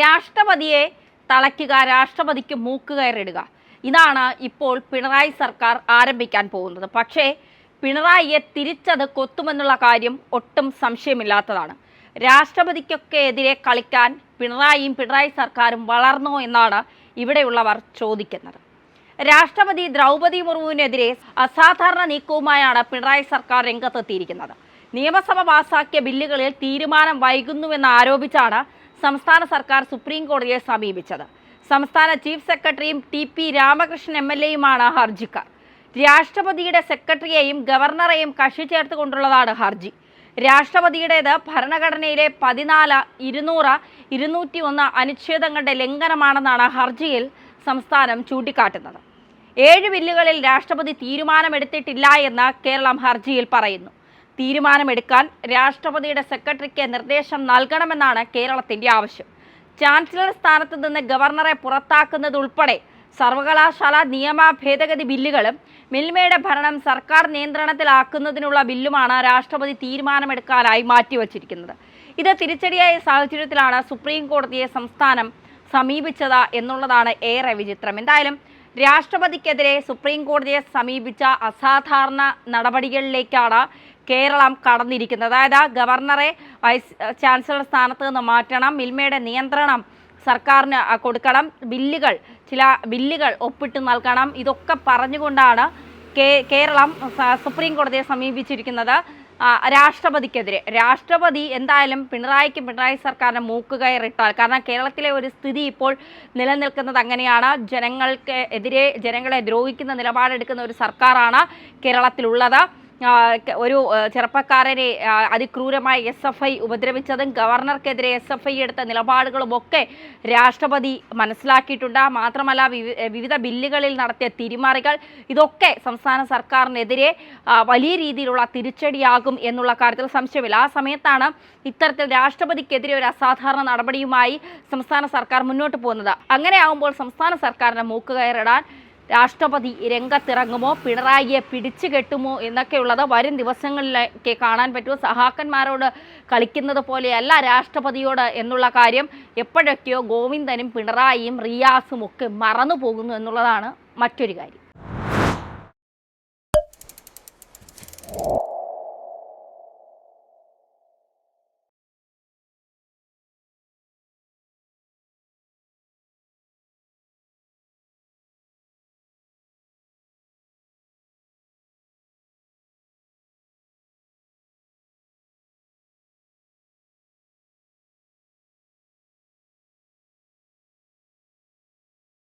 രാഷ്ട്രപതിയെ തളയ്ക്കുക രാഷ്ട്രപതിക്ക് മൂക്ക് കയറിടുക ഇതാണ് ഇപ്പോൾ പിണറായി സർക്കാർ ആരംഭിക്കാൻ പോകുന്നത്. പക്ഷേ പിണറായിയെ തിരിച്ചത് കൊത്തുമെന്നുള്ള കാര്യം ഒട്ടും സംശയമില്ലാത്തതാണ്. രാഷ്ട്രപതിക്കൊക്കെ എതിരെ കളിക്കാൻ പിണറായിയും പിണറായി സർക്കാരും വളർന്നോ എന്നാണ് ഇവിടെയുള്ളവർ ചോദിക്കുന്നത്. രാഷ്ട്രപതി ദ്രൗപതി മുർമുവിനെതിരെ അസാധാരണ നീക്കവുമായാണ് പിണറായി സർക്കാർ രംഗത്തെത്തിയിരിക്കുന്നത്. നിയമസഭ പാസാക്കിയ ബില്ലുകളിൽ തീരുമാനം വൈകുന്നുവെന്ന് ആരോപിച്ചാണ് സംസ്ഥാന സർക്കാർ സുപ്രീം കോടതിയെ സമീപിച്ചത്. സംസ്ഥാന ചീഫ് സെക്രട്ടറിയും T P Ramakrishnan M L എയുമാണ് ഹർജിക്കാർ. രാഷ്ട്രപതിയുടെ സെക്രട്ടറിയെയും ഗവർണറെയും കക്ഷി ചേർത്തുകൊണ്ടുള്ളതാണ് ഹർജി. രാഷ്ട്രപതിയുടേത് ഭരണഘടനയിലെ പതിനാല് ഇരുന്നൂറ് ഇരുന്നൂറ്റി ഒന്ന് അനുച്ഛേദങ്ങളുടെ ലംഘനമാണെന്നാണ് ഹർജിയിൽ സംസ്ഥാനം ചൂണ്ടിക്കാട്ടുന്നത്. ഏഴ് ബില്ലുകളിൽ രാഷ്ട്രപതി തീരുമാനമെടുത്തിട്ടില്ല എന്ന് കേരളം ഹർജിയിൽ പറയുന്നു. തീരുമാനമെടുക്കാൻ രാഷ്ട്രപതിയുടെ സെക്രട്ടറിക്ക് നിർദ്ദേശം നൽകണമെന്നാണ് കേരളത്തിന്റെ ആവശ്യം. ചാൻസലർ സ്ഥാനത്ത് നിന്ന് ഗവർണറെ പുറത്താക്കുന്നതുൾപ്പെടെ സർവകലാശാല നിയമ ഭേദഗതി ബില്ലുകളും മിൽമയുടെ ഭരണം സർക്കാർ നിയന്ത്രണത്തിലാക്കുന്നതിനുള്ള ബില്ലുമാണ് രാഷ്ട്രപതി തീരുമാനമെടുക്കാനായി മാറ്റിവച്ചിരിക്കുന്നത്. ഇത് തിരിച്ചടിയായ സാഹചര്യത്തിലാണ് സുപ്രീം കോടതിയെ സംസ്ഥാനം സമീപിച്ചത് എന്നുള്ളതാണ് ഏറെ വിചിത്രം. എന്തായാലും രാഷ്ട്രപതിക്കെതിരെ സുപ്രീം കോടതിയെ സമീപിച്ച അസാധാരണ നടപടികളിലേക്കാണ് കേരളം കടന്നിരിക്കുന്നത്. അതായത് ഗവർണറെ വൈസ് ചാൻസലർ സ്ഥാനത്ത് നിന്ന് മാറ്റണം മിൽമയുടെ നിയന്ത്രണം സർക്കാരിന് കൊടുക്കണം ബില്ലുകൾ ചില ബില്ലുകൾ ഒപ്പിട്ട് നൽകണം. ഇതൊക്കെ പറഞ്ഞുകൊണ്ടാണ് കേരളം സുപ്രീം കോടതിയെ സമീപിച്ചിരിക്കുന്നത്. രാഷ്ട്രപതിക്കെതിരെ. രാഷ്ട്രപതി എന്തായാലും പിണറായിക്ക് പിണറായി സർക്കാരിന് മൂക്കുകയറിട്ടാൽ കാരണം കേരളത്തിലെ ഒരു സ്ഥിതി ഇപ്പോൾ നിലനിൽക്കുന്നത് അങ്ങനെയാണ്. ജനങ്ങൾക്ക് എതിരെ ജനങ്ങളെ ദ്രോഹിക്കുന്ന നിലപാടെടുക്കുന്ന ഒരു സർക്കാരാണ് കേരളത്തിലുള്ളത്. ഒരു ചെറുപ്പക്കാരനെ അതിക്രൂരമായി എസ് എഫ് ഐ ഉപദ്രവിച്ചതും ഗവർണർക്കെതിരെ എസ് എഫ് ഐ എടുത്ത നിലപാടുകളും ഒക്കെ രാഷ്ട്രപതി മനസ്സിലാക്കിയിട്ടുണ്ട്. മാത്രമല്ല വിവിധ ബില്ലുകളിൽ നടത്തിയ തിരിമറികൾ ഇതൊക്കെ സംസ്ഥാന സർക്കാരിനെതിരെ വലിയ രീതിയിലുള്ള തിരിച്ചടിയാകും എന്നുള്ള കാര്യത്തിൽ സംശയമില്ല. ആ സമയത്താണ് ഇത്തരത്തിൽ രാഷ്ട്രപതിക്കെതിരെ ഒരു അസാധാരണ നടപടിയുമായി സംസ്ഥാന സർക്കാർ മുന്നോട്ട് പോകുന്നത്. അങ്ങനെ ആകുമ്പോൾ സംസ്ഥാന സർക്കാരിന് മൂക്കുകയറിടാൻ രാഷ്ട്രപതി രംഗത്തിറങ്ങുമോ? പിണറായിയെ പിടിച്ചു കെട്ടുമോ? എന്നൊക്കെയുള്ളത് വരും ദിവസങ്ങളിലേക്ക് കാണാൻ പറ്റുമോ സഹാക്കന്മാരോട് കളിക്കുന്നത് പോലെയല്ല രാഷ്ട്രപതിയോട് എന്നുള്ള കാര്യം. എപ്പോഴൊക്കെയോ ഗോവിന്ദനും പിണറായിയും റിയാസും ഒക്കെ മറന്നു പോകുന്നു എന്നുള്ളതാണ് മറ്റൊരു കാര്യം.